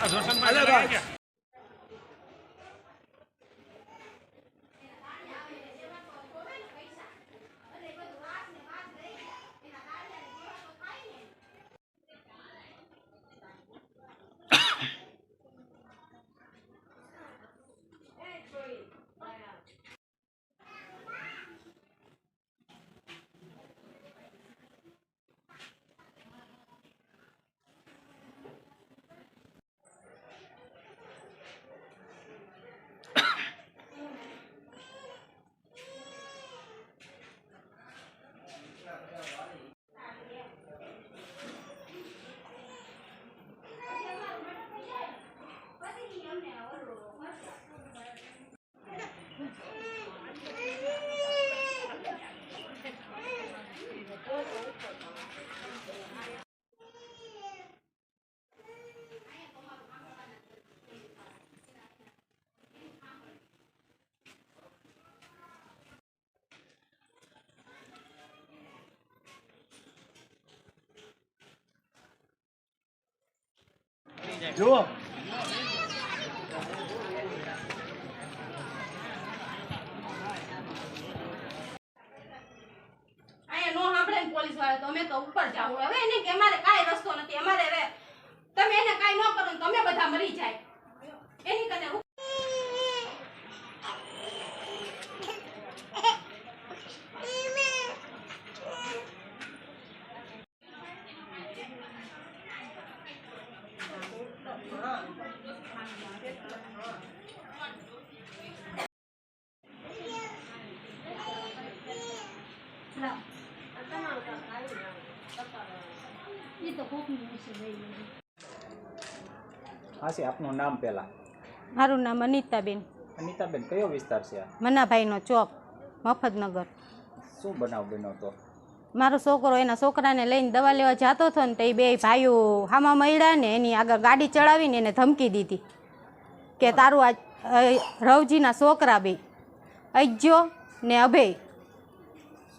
આ જોશનભાઈ જુઓ. પોલીસવાળા તો અમે તો ઉપર જાવ હવે એને કે અમારે કાંઈ રસ્તો નથી. અમારે હવે તમે એને કાંઈ ન કરો તમે બધા મરી જાય. છે આપનું નામ પહેલા? મારું નામ અનિતાબેન. અનિતાબેન કયો વિસ્તાર છે આ? મનાભાઈનો ચોક મફતનગર. શું બનાવ બન્યો તો? મારો છોકરો એના છોકરાને લઈને દવા લેવા જતો હતો ને તો એ બે ભાઈઓ હામા મળ્યા ને એની આગળ ગાડી ચડાવીને એને ધમકી દીધી. કે તારું આ રવજીના છોકરા બે અજ્જો ને અભય.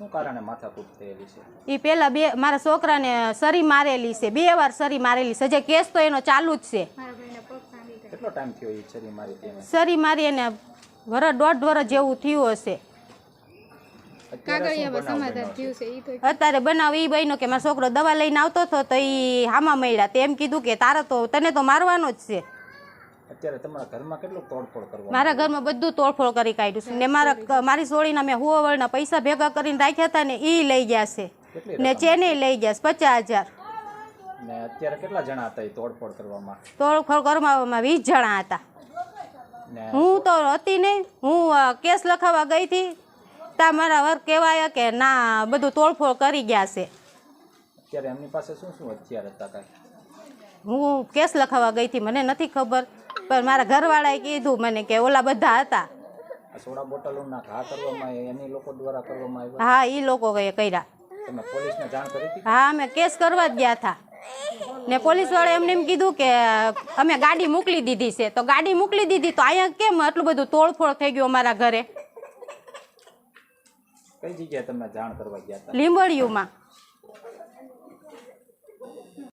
શું કારણે માથાકૂટ થયેલી છે? એ પેલા બે મારા છોકરાને સરી મારેલી છે બે વાર સરી મારેલી છે. જે કેસ તો એનો ચાલુ જ છે. કેટલો ટાઈમ થયો એ સરી મારી સરી મારી એને વરસ દોઢ વરસ જેવું થયું હશે. અત્યારે બનાવ એ બન્યો કે મારો છોકરો દવા લઈને આવતો હતો તો એ હામા મળ્યા. તેમ કીધું કે તારે તો તને તો મારવાનો જ છે. અત્યારે તમારા ઘરમાં કેટલું તોડફોડ કરવા મારા ઘરમાં બધું તોડફોડ કરી કાઢ્યું છે. ને મારા મારી સોળીના મેં હુવાવળના પૈસા ભેગા કરીને રાખ્યા હતા ને એ લઈ ગયા છે. ને ચેને લઈ ગયા છે પચાસ હજાર. ને અત્યારે કેટલા જણા હતા એ તોડફોડ કરવામાં? તોડફોડ કરવામાં વીસ જણા હતા. હું તો હતી નહીં. હું કેસ લખાવવા ગઈ હતી. તા મારા વર્ક કહેવાય કે ના બધું તોડફોડ કરી ગયા છે. અત્યારે એમની પાસે શું શું હથિયાર હતા કાંઈ? હું કેસ લખાવવા ગઈ હતી મને નથી ખબર. પણ મારા ઘરવાળાએ કીધું મને કે ઓલા બધા હતા. સોડા બોટલોના ઘા કરવામાં એની લોકો દ્વારા કરવામાં આવ્યા? હા એ લોકો કર્યા. તમે પોલીસને જાણ કરી હતી? હા અમે કેસ કરવા જ ગયા હતા. ને પોલીસવાળાએ એમને એમ કીધું કે અમે ગાડી મોકલી દીધી છે. તો ગાડી મોકલી દીધી તો અહીંયા કેમ આટલું બધું તોડફોડ થઈ ગયું અમારા ઘરે? કઈ જગ્યાએ તમે જાણ કરવા ગયા હતા? લીંબડિયુંમાં